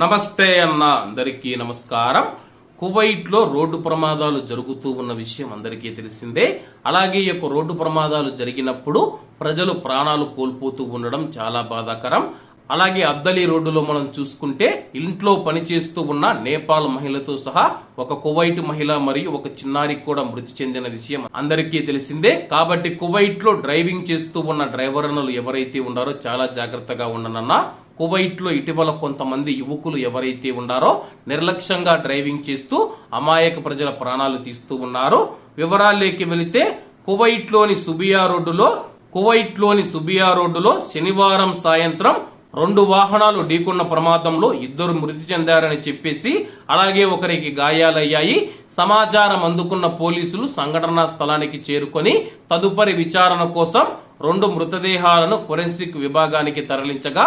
నమస్తే అన్న అందరికీ నమస్కారం. కువైట్లో రోడ్డు ప్రమాదాలు జరుగుతూ ఉన్న విషయం అందరికీ తెలిసిందే. అలాగే ఈ యొక్క రోడ్డు ప్రమాదాలు జరిగినప్పుడు ప్రజలు ప్రాణాలు కోల్పోతూ ఉండడం చాలా బాధాకరం. అలాగే అద్దలి రోడ్డులో మనం చూసుకుంటే ఇంట్లో పనిచేస్తూ ఉన్న నేపాల్ మహిళతో సహా ఒక కువైట్ మహిళ మరియు ఒక చిన్నారి కూడా మృతి చెందిన విషయం అందరికీ తెలిసిందే. కాబట్టి కువైట్లో డ్రైవింగ్ చేస్తూ ఉన్న డ్రైవర్లు ఎవరైతే ఉన్నారో చాలా జాగ్రత్తగా ఉండనన్నా కువైట్లో ఇటీవల కొంతమంది యువకులు ఎవరైతే ఉన్నారో నిర్లక్ష్యంగా డ్రైవింగ్ చేస్తూ అమాయక ప్రజల ప్రాణాలు తీస్తూ ఉన్నారు. వివరాల్లోకి వెళితే కువైట్లోని సుబియా రోడ్డులో కువైట్లోని సుబియా రోడ్డులో శనివారం సాయంత్రం రెండు వాహనాలు ఢీకొన్న ప్రమాదంలో ఇద్దరు మృతి చెందారని చెప్పేసి అలాగే ఒకరికి గాయాలయ్యాయి. సమాచారం అందుకున్న పోలీసులు సంఘటనా స్థలానికి చేరుకొని తదుపరి విచారణ కోసం రెండు మృతదేహాలను ఫోరెన్సిక్ విభాగానికి తరలించగా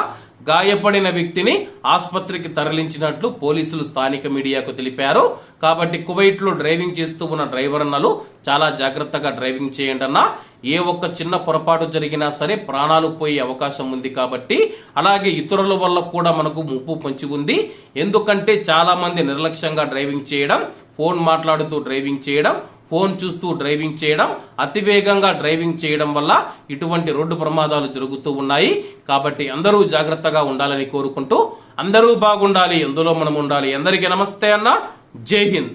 గాయపడిన వ్యక్తిని ఆసుపత్రికి తరలించినట్లు పోలీసులు స్థానిక మీడియాకు తెలిపారు. కాబట్టి కువైట్లో డ్రైవింగ్ చేస్తూ ఉన్న డ్రైవర్ అన్నలు చాలా జాగ్రత్తగా డ్రైవింగ్ చేయండి అన్న. ఏ ఒక్క చిన్న పొరపాటు జరిగినా సరే ప్రాణాలు పోయే అవకాశం ఉంది కాబట్టి అలాగే ఇతరుల వల్ల కూడా మనకు ముప్పు పొంచి ఉంది. ఎందుకంటే చాలా మంది నిర్లక్ష్యంగా డ్రైవింగ్ చేయడం ఫోన్ మాట్లాడుతూ డ్రైవింగ్ చేయడం ఫోన్ చూస్తూ డ్రైవింగ్ చేయడం అతివేగంగా డ్రైవింగ్ చేయడం వల్ల ఇటువంటి రోడ్డు ప్రమాదాలు జరుగుతూ ఉన్నాయి. కాబట్టి అందరూ జాగ్రత్తగా ఉండాలని కోరుకుంటూ అందరూ బాగుండాలి ఎందులో మనం ఉండాలి. అందరికీ నమస్తే అన్న. జై హింద్.